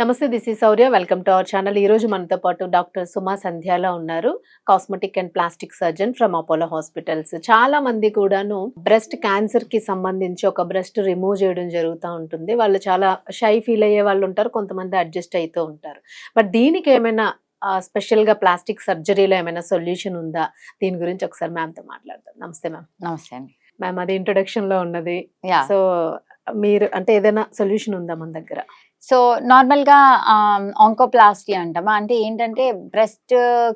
నమస్తే దిస్ ఈ Sourya. Welcome to our channel. ఈ రోజు మనతో పాటు డాక్టర్ సుమా సంధ్యాల ఉన్నారు. Cosmetic and plastic surgeon from Apollo Hospitals. చాలా మంది కూడాను బ్రెస్ట్ క్యాన్సర్కి సంబంధించి ఒక బ్రెస్ట్ రిమూవ్ చేయడం జరుగుతూ ఉంటుంది. వాళ్ళు చాలా షై ఫీల్ అయ్యే వాళ్ళు ఉంటారు కొంతమంది అడ్జస్ట్ అవుతూ ఉంటారు. బట్ దీనికి ఏమైనా స్పెషల్గా ప్లాస్టిక్ సర్జరీలో ఏమైనా సొల్యూషన్ ఉందా? దీని గురించి ఒకసారి మ్యామ్తో మాట్లాడదాం. నమస్తే మ్యామ్ నమస్తే అండి. మ్యామ్ అది ఇంట్రొడక్షన్లో ఉన్నది. సో మీరు అంటే ఏదైనా సొల్యూషన్ ఉందా మన దగ్గర? సో నార్మల్గా ఆంకోప్లాస్టీ అంటామా? అంటే ఏంటంటే బ్రెస్ట్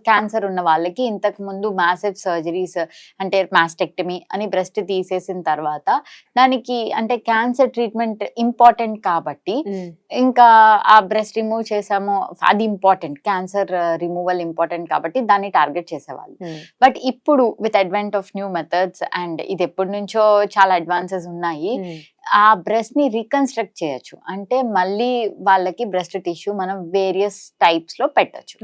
క్యాన్సర్ ఉన్న వాళ్ళకి ఇంతకు ముందు మ్యాసివ్ సర్జరీస్ అంటే మాస్టెక్టమీ అని బ్రెస్ట్ తీసేసిన తర్వాత దానికి అంటే క్యాన్సర్ ట్రీట్మెంట్ ఇంపార్టెంట్ కాబట్టి ఇంకా ఆ బ్రెస్ట్ రిమూవ్ చేసాము అది ఇంపార్టెంట్ క్యాన్సర్ రిమూవల్ ఇంపార్టెంట్ కాబట్టి దాన్ని టార్గెట్ చేసేవాళ్ళు. బట్ ఇప్పుడు with advent of new methods and ఇది ఎప్పటి నుంచో చాలా అడ్వాన్సెస్ ఉన్నాయి. ఆ బ్రెస్ట్ని రీకన్స్ట్రక్ట్ చేయొచ్చు. అంటే మళ్ళీ వాళ్ళకి బ్రెస్ట్ టిష్యూ మనం వేరియస్ టైప్స్లో పెట్టొచ్చు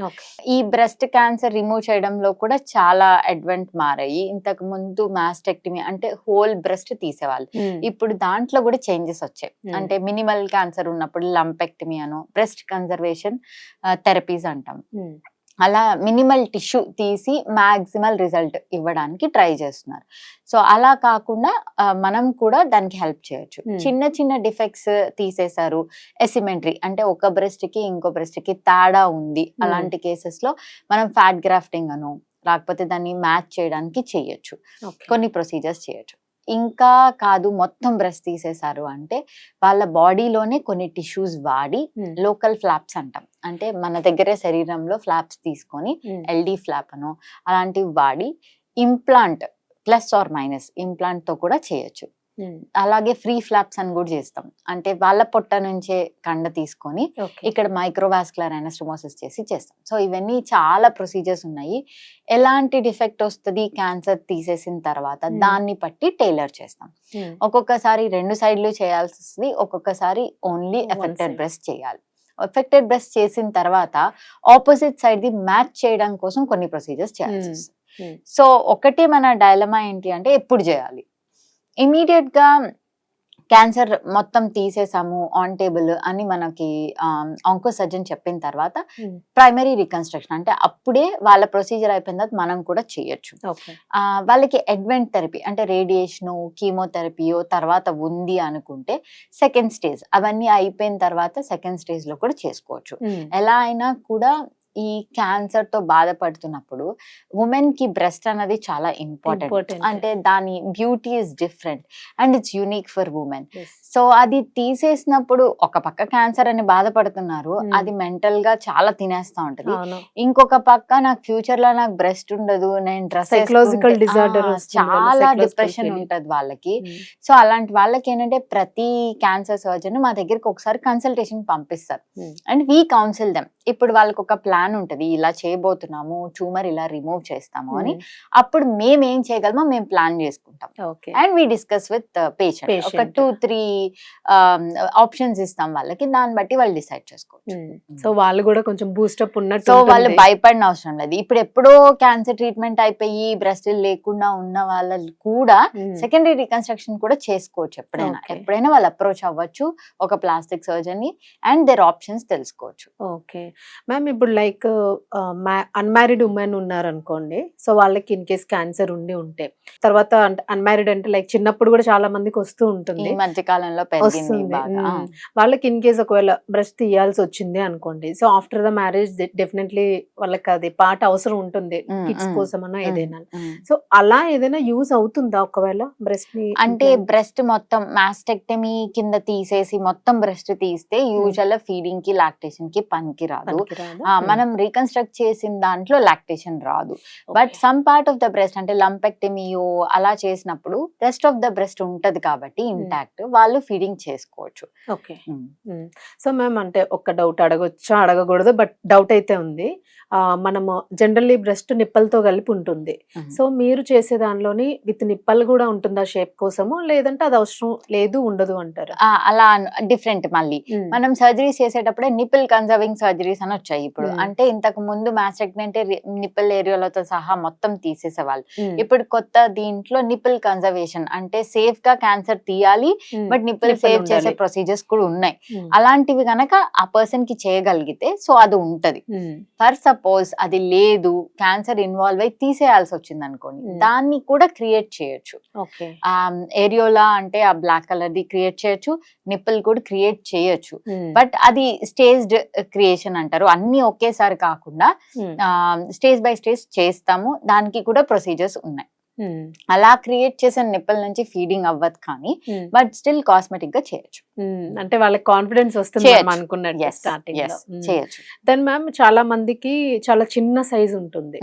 ఈ బ్రెస్ట్ క్యాన్సర్ రిమూవ్ చేయడంలో కూడా చాలా అడ్వెంట్ మారాయి. ఇంతకు ముందు మాస్టెక్టమీ అంటే హోల్ బ్రెస్ట్ తీసేవాళ్ళు. ఇప్పుడు దాంట్లో కూడా చేంజెస్ వచ్చాయి. అంటే మినిమల్ క్యాన్సర్ ఉన్నప్పుడు లంపెక్టమీ అను బ్రెస్ట్ కన్జర్వేషన్ థెరపీస్ అంటాం. అలా మినిమల్ టిష్యూ తీసి మాక్సిమల్ రిజల్ట్ ఇవ్వడానికి ట్రై చేస్తున్నారు. సో అలా కాకుండా మనం కూడా దానికి హెల్ప్ చేయొచ్చు. చిన్న చిన్న డిఫెక్ట్స్ తీసేశారు ఎసిమెంట్రీ అంటే ఒక బ్రెస్ట్కి ఇంకో బ్రెస్ట్కి తేడా ఉంది అలాంటి కేసెస్లో మనం ఫ్యాట్ గ్రాఫ్టింగ్ అను లేకపోతే దాన్ని మ్యాచ్ చేయడానికి చేయొచ్చు. కొన్ని ప్రొసీజర్స్ చేయొచ్చు. ఇంకా కాదు మొత్తం బ్రెస్ట్ తీసేశారు. అంటే వాళ్ళ బాడీలోనే కొన్ని టిష్యూస్ వాడి లోకల్ ఫ్లాప్స్ అంటాం. అంటే మన దగ్గరే శరీరంలో ఫ్లాప్స్ తీసుకొని ఎల్డి ఫ్లాప్ అను అలాంటివి వాడి ఇంప్లాంట్ ప్లస్ ఆర్ మైనస్ ఇంప్లాంట్తో కూడా చేయొచ్చు. అలాగే ఫ్రీ ఫ్లాప్స్ అని కూడా చేస్తాం. అంటే వాళ్ళ పొట్ట నుంచే కండ తీసుకొని ఇక్కడ మైక్రోవాస్కులర్ అనస్టమోసిస్ చేసి చేస్తాం. సో ఇవన్నీ చాలా ప్రొసీజర్స్ ఉన్నాయి. ఎలాంటి డిఫెక్ట్ వస్తుంది? క్యాన్సర్ తీసేసిన తర్వాత. దాన్ని బట్టి టైలర్ చేస్తాం. ఒక్కొక్కసారి రెండు సైడ్లు చేయాల్సి వస్తుంది ఒక్కొక్కసారి ఓన్లీ ఎఫెక్టెడ్. బ్రెస్ట్ చేయాలి. ఎఫెక్టెడ్ బ్రెస్ట్ చేసిన తర్వాత ఆపోజిట్ సైడ్ ది మ్యాచ్ చేయడం కోసం కొన్ని ప్రొసీజర్స్ చేయాల్సి. వస్తుంది. సో ఒకటి మన డైలమా ఏంటి అంటే ఎప్పుడు చేయాలి? ఇమీడియట్గా క్యాన్సర్ మొత్తం తీసేసాము ఆన్ టేబుల్ అని మనకి ఆంకో సర్జన్ చెప్పిన తర్వాత Hmm. ప్రైమరీ రికన్స్ట్రక్షన్ అంటే అప్పుడే వాళ్ళ ప్రొసీజర్ అయిపోయిన తర్వాత మనం కూడా చేయొచ్చు. ఓకే. వాళ్ళకి అడ్వెంట్ థెరపీ అంటే రేడియేషను కీమోథెరపీయో తర్వాత ఉంది అనుకుంటే సెకండ్ స్టేజ్ అవన్నీ అయిపోయిన తర్వాత సెకండ్ స్టేజ్లో కూడా చేసుకోవచ్చు. ఎలా అయినా కూడా ఈ క్యాన్సర్తో బాధపడుతున్నప్పుడు ఉమెన్కి బ్రెస్ట్ అనేది చాలా ఇంపార్టెంట్. అంటే దాని beauty is different and it's unique for women so అది తీసేసినప్పుడు ఒక పక్క క్యాన్సర్ అని బాధపడుతున్నారు Hmm. అది మెంటల్గా చాలా తినేస్తా ఉంటది ఇంకొక పక్క నాకు ఫ్యూచర్లో నాకు బ్రెస్ట్ ఉండదు నేను డ్రెస్ వాళ్ళ చాలా డిప్రెషన్. ఉంటది వాళ్ళకి Hmm. సో అలాంటి వాళ్ళకి ఏంటంటే ప్రతి క్యాన్సర్ సర్జన్ మా దగ్గరికి ఒకసారి కన్సల్టేషన్ పంపిస్తారు. అండ్ వీ కౌన్సిల్ దెమ్ ఇప్పుడు వాళ్ళకి ఒక ప్లాన్ ఉంటది. ఇలా చేయబోతున్నాము ట్యూమర్ ఇలా రిమూవ్ చేస్తాము అని. అప్పుడు మేము ఏం చేయగలమో మేము ప్లాన్ చేసుకుంటాం. And we discuss with patient. ఒక. టూ త్రీ ఆప్షన్స్ ఇస్తాం వాళ్ళకి. దాన్ని బట్టి వాళ్ళు డిసైడ్ చేసుకోవచ్చు. సో వాళ్ళు కూడా కొంచెం బూస్టప్ ఉన్నట్టు సో వాళ్ళు. భయపడిన అవసరం లేదు. ఇప్పుడు ఎప్పుడో క్యాన్సర్ ట్రీట్మెంట్ అయిపోయి బ్రెస్ట్ లేకుండా ఉన్న వాళ్ళు కూడా. సెకండరీ రికన్స్ట్రక్షన్ కూడా చేసుకోవచ్చు ఎప్పుడైనా. ఎప్పుడైనా వాళ్ళు అప్రోచ్ అవ్వచ్చు. ఒక ప్లాస్టిక్ సర్జన్ని అండ్ దేర్ ఆప్షన్స్ తెలుసుకోవచ్చు. ఓకే. మ్యామ్ ఇప్పుడు లైక్ అన్మ్యారీడ్ ఉమెన్ ఉన్నారనుకోండి సో వాళ్ళకి ఇన్ కేస్ క్యాన్సర్ ఉండి ఉంటే తర్వాత అన్మ్యారీడ్ అంటే లైక్ చిన్నప్పుడు కూడా చాలా మందికి వస్తూ ఉంటుంది మధ్య కాలంలో పెరిగింది వస్తుంది. వాళ్ళకి ఇన్ కేస్ ఒకవేళ బ్రెస్ట్ తీయాల్సి వచ్చింది అనుకోండి so after the marriage definitely వాళ్ళకి అది పాట అవసరం ఉంటుంది కిడ్స్. కోసం అన్నా. ఏదైనా. సో అలా ఏదైనా యూజ్ అవుతుందా ఒకవేళ బ్రెస్ట్ని అంటే బ్రెస్ట్ మొత్తం మాస్టెక్టమీ కింద తీసేసి మొత్తం బ్రెస్ట్ తీస్తే యూజువల్ ఫీడింగ్కి లాక్టేషన్కి పనికి రాదు పనికిరాదా? మ్మ్. మనం రీకన్స్ట్రక్ట్ చేసిన దాంట్లో లాక్టేషన్ రాదు. But. Some part of the breast అంటే లంపెక్టమీయో అలా చేసినప్పుడు రెస్ట్ ఆఫ్ ద బ్రెస్ట్ ఉంటది కాబట్టి ఇంటాక్ట్ వాళ్ళు ఫీడింగ్ చేసుకోవచ్చు. ఓకే సో మ్యామ్ అంటే ఒక డౌట్ అడగొచ్చా? అడగకూడదు బట్ డౌట్ అయితే ఉంది. మనము జనరల్లీ బ్రెస్ట్ నిప్పలతో కలిపి ఉంటుంది. సో మీరు చేసే దానిలోని విత్ నిప్పల్ కూడా ఉంటుందా షేప్ కోసము? లేదంటే అది అవసరం లేదు ఉండదు అంటారా? అలా డిఫరెంట్ మళ్ళీ. మనం సర్జరీస్ చేసేటప్పుడే నిపిల్ కన్జర్వింగ్ సర్జరీస్ అని వచ్చాయి ఇప్పుడు. Hmm. అంటే ఇంతకు ముందు మ్యాస్టెక్నంటే నిప్పుల్ ఏరియాలతో సహా మొత్తం తీసేసేవాళ్ళు. ఇప్పుడు కొత్త దీంట్లో నిపుల్ కన్జర్వేషన్ అంటే సేఫ్గా క్యాన్సర్ తీయాలి బట్ నిపుల్ సేవ్ చేసే. ప్రొసీజర్స్ కూడా ఉన్నాయి. అలాంటివి గనక ఆ పర్సన్కి చేయగలిగితే సో అది ఉంటది. ఫర్ సపోజ్ అది లేదు క్యాన్సర్ ఇన్వాల్వ్ అయి తీసేయాల్సి వచ్చింది అనుకోండి. దాన్ని కూడా క్రియేట్ చేయొచ్చు. ఏరియోలా అంటే ఆ బ్లాక్ కలర్ ది క్రియేట్ చేయొచ్చు నిప్పుల్ కూడా క్రియేట్ చేయొచ్చు. బట్ అది స్టేజ్డ్ క్రియేషన్ అంటారు. అన్ని ఒకేసారి కాకుండా ఉమ్, స్టేజ్ బై స్టేజ్ చేస్తాము. దానికి కూడా ప్రొసీజర్స్ ఉన్నాయి. అలా క్రియేట్ చేసిన నిప్పుల నుంచి ఫీడింగ్ అవ్వదు కానీ బట్ స్టిల్ కాస్మెటిక్గా చేయొచ్చు అంటే వాళ్ళకి కాన్ఫిడెన్స్ వస్తుంది స్టార్టింగ్ చేయొచ్చు. దెన్ మ్యామ్ చాలా మందికి చాలా చిన్న సైజ్ ఉంటుంది.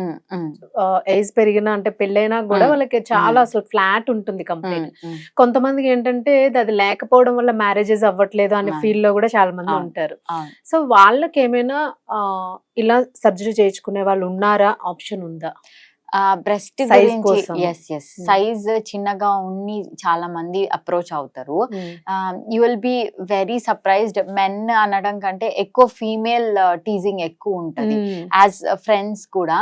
ఏజ్ పెరిగినా అంటే పెళ్ళైనా కూడా. వాళ్ళకి చాలా. అసలు ఫ్లాట్ ఉంటుంది కంప్లీట్. కొంతమందికి ఏంటంటే అది లేకపోవడం వల్ల మ్యారేజెస్ అవ్వట్లేదు అనే. ఫీల్లో కూడా చాలా మంది. ఉంటారు. సో వాళ్ళకి ఏమైనా ఇలా సర్జరీ చేయించుకునే వాళ్ళు ఉన్నారా? ఆప్షన్ ఉందా? బ్రెస్ట్ గురించి ఎస్ Hmm. సైజ్ చిన్నగా ఉన్ని చాలా మంది అప్రోచ్ అవుతారు. You will be very surprised men అనడం కంటే ఎక్కువ ఫీమేల్ టీజింగ్ ఎక్కువ ఉంటది. యాజ్ ఫ్రెండ్స్ కూడా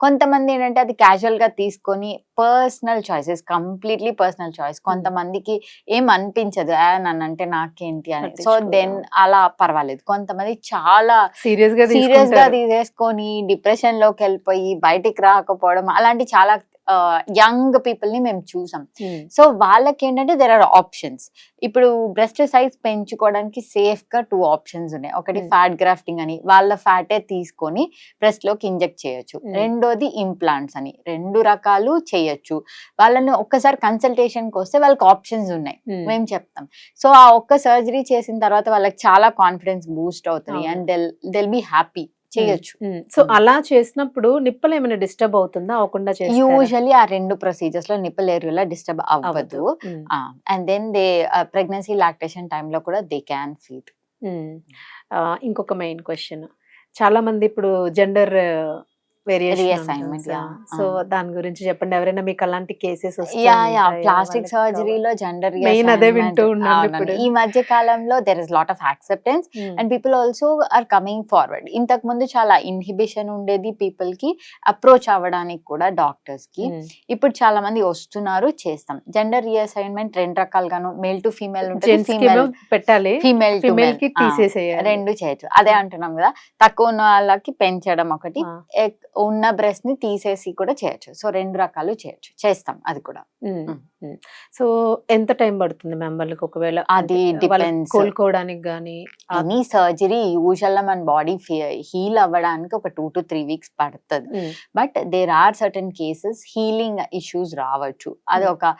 కొంతమంది ఏంటంటే అది క్యాజువల్గా తీసుకొని personal choices completely personal choice కొంతమందికి ఏం అనిపించదు. "ఆ, నన్నంటే నాకేంటి? అని. సో. దెన్ అలా పర్వాలేదు. కొంతమంది చాలా సీరియస్గా సీరియస్గా. తీసేసుకొని డిప్రెషన్లోకి వెళ్ళిపోయి బయటికి రాకపోవడం అలాంటి చాలా యంగ్ పీపుల్ని మేము చూసాం. సో వాళ్ళకి ఏంటంటే దెర్ ఆర్ ఆప్షన్స్ ఇప్పుడు బ్రెస్ట్ సైజ్ పెంచుకోవడానికి సేఫ్గా టూ ఆప్షన్స్ ఉన్నాయి ఒకటి Hmm. ఫ్యాట్ గ్రాఫ్టింగ్ అని వాళ్ళ ఫ్యాటే తీసుకొని బ్రెస్ట్లోకి ఇంజెక్ట్ చేయొచ్చు Hmm. రెండోది ఇంప్లాంట్స్ అని రెండు రకాలు చేయొచ్చు వాళ్ళని ఒక్కసారి కన్సల్టేషన్కి వస్తే వాళ్ళకి ఆప్షన్స్ ఉన్నాయి Mm. మేము చెప్తాం సో ఆ ఒక్క సర్జరీ చేసిన తర్వాత వాళ్ళకి చాలా కాన్ఫిడెన్స్ బూస్ట్ అవుతుంది. And they'll they'll be happy చేయొచ్చు. సో అలా చేసినప్పుడు నిప్పలు ఏమైనా డిస్టర్బ్ అవుతుందా? అవ్వకుండా? యూజువల్లీ ఆ రెండు ప్రొసీజర్స్లో నిపుల్ ఏరియాలో డిస్టర్బ్ అవ్వదు. And then they pregnancy lactation టైంలో కూడా దే క్యాన్ ఫీడ్ ఇంకొక మెయిన్ క్వశ్చన్ చాలా మంది ఇప్పుడు జెండర్ Yeah. సో దాని గురించి చెప్పండి. ఎవరైనా మీకు అలాంటి కేసెస్ యా యా ప్లాస్టిక్ సర్జరీలో జెండర్ అదే వింటూ ఉన్నాను. ఈ మధ్య కాలంలో there is lot of acceptance and people also are coming forward ఇంతకు ముందు చాలా ఇన్హిబిషన్ ఉండేది పీపుల్కి అప్రోచ్ అవ్వడానికి కూడా డాక్టర్స్కి. ఇప్పుడు చాలా మంది వస్తున్నారు చేస్తాం. జెండర్ రీఅసైన్మెంట్ రెండు రకాలుగాను మేల్ టు ఫీమేల్ ఉంటుంది ఫీమేల్ పెట్టాలి ఫీమేల్ టు ఫిమేల్కి తీసేసేయాలి. రెండు చేయొచ్చు. అదే అంటున్నాం కదా తక్కువ ఉన్న వాళ్ళకి పెంచడం ఒకటి. ఉన్న బ్రెస్ట్ని తీసేసి కూడా చేయొచ్చు సో రెండు రకాలు చేయొచ్చు చేస్తాం అది కూడా. సో ఎంత టైం పడుతుంది మ్యామ్ వాళ్ళకి ఒకవేళ అది depends. కోలుకోవడానికి గానీ ఆ- ఎనీ సర్జరీ యూజువల్గా మన బాడీ హీల్ అవ్వడానికి ఒక టూ టు త్రీ వీక్స్ పడుతుంది. But there are certain cases healing issues రావచ్చు అది. ఒక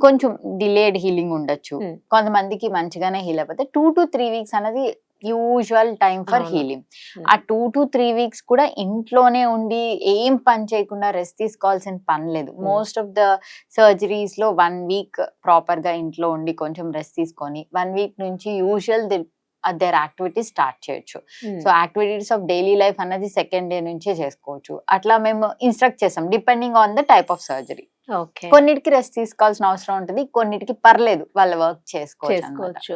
కొంచెం డిలేడ్ హీలింగ్ ఉండొచ్చు. కొంతమందికి మంచిగానే హీల్ అయిపోతే టూ టు త్రీ వీక్స్ అనేది యూజువల్ టైం ఫర్. హీలింగ్. ఆ టూ టు త్రీ వీక్స్ కూడా ఇంట్లోనే ఉండి ఏం పని చేయకుండా రెస్ట్ తీసుకోవాల్సిన పని లేదు. మోస్ట్ ఆఫ్ ద సర్జరీస్లో వన్ వీక్ ప్రాపర్గా ఇంట్లో ఉండి కొంచెం రెస్ట్ తీసుకొని వన్ వీక్ నుంచి యూజువల్ దేర్ యాక్టివిటీస్ స్టార్ట్ చేయొచ్చు. So activities of daily life అన్నది సెకండ్ డే నుంచే చేసుకోవచ్చు అట్లా మేము ఇన్స్ట్రక్ట్ చేసాం depending on the type of surgery కొన్నిటికి రెస్ట్ తీసుకోవాల్సిన అవసరం ఉంటుంది కొన్నిటికి పర్లేదు వాళ్ళ వర్క్ చేసుకోవచ్చు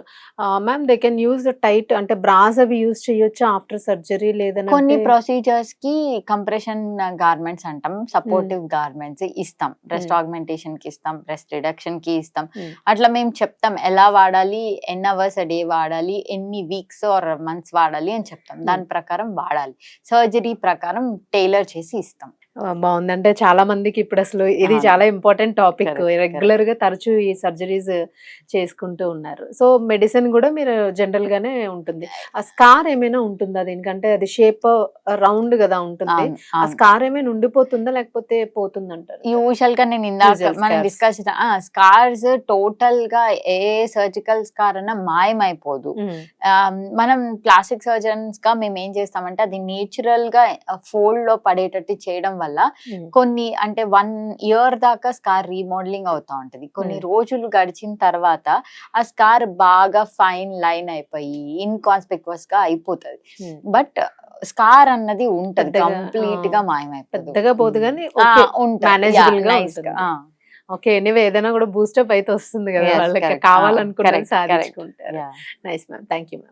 ma'am they can use tight అంటే బ్రాస్ అవి యూజ్ చేయొచ్చు ఆఫ్టర్ సర్జరీ లేదని కొన్ని ప్రొసీజర్స్కి కంప్రెషన్ గార్మెంట్స్ అంటాం సపోర్టివ్ గార్మెంట్స్ ఇస్తాం. బ్రెస్ట్. ఆగ్మెంటేషన్కి ఇస్తాం బ్రెస్ట్ రిడక్షన్కి ఇస్తాం. అట్లా మేము చెప్తాం ఎలా వాడాలి ఎన్ని అవర్స్ డే వాడాలి ఎన్ని వీక్స్ ఆర్ మంత్స్ వాడాలి అని చెప్తాం. దాని ప్రకారం వాడాలి. సర్జరీ ప్రకారం టైలర్ చేసి ఇస్తాం. ఆ, బాగుంది అంటే చాలా మందికి ఇప్పుడు అసలు ఇది. చాలా ఇంపార్టెంట్ టాపిక్. రెగ్యులర్గా తరచూ ఈ సర్జరీస్ చేసుకుంటూ ఉన్నారు. సో మెడిసిన్ కూడా మీరు జనరల్ గానే ఉంటుంది. ఆ స్కార్ ఏమైనా ఉంటుందా దీనికంటే? అది షేప్ రౌండ్ కదా ఉంటుంది. ఆ. స్కార్ ఏమైనా ఉండిపోతుందా? లేకపోతే పోతుందంటారు? యూజువల్గా నేను ఇందాక మనం. డిస్కస్ స్కార్స్ టోటల్గా ఏ సర్జికల్ స్కార్ అన్న మాయమైపోదు. మనం ప్లాస్టిక్ సర్జన్స్గా మేము ఏం చేస్తామంటే అది నేచురల్గా ఫోల్డ్లో పడేటట్టు చేయడం వల్ల కొన్ని అంటే వన్ ఇయర్ దాకా స్కార్ రీమోడలింగ్ అవుతా ఉంటది. కొన్ని. రోజులు గడిచిన తర్వాత ఆ స్కార్ బాగా ఫైన్ లైన్ అయిపోయి ఇన్కాన్స్పిక్వస్గా అయిపోతుంది. బట్ స్కార్ అన్నది ఉంటది. కంప్లీట్గా మాయమైపోదు. పెద్దగా పోదు కానీ ఆ, ఓకే. ఎనీవే ఏదైనా కూడా బూస్టప్ అయితే వస్తుంది కదా వాళ్ళకి. correct. సాధించుకుంటారు. Nice ma'am thank you ma'am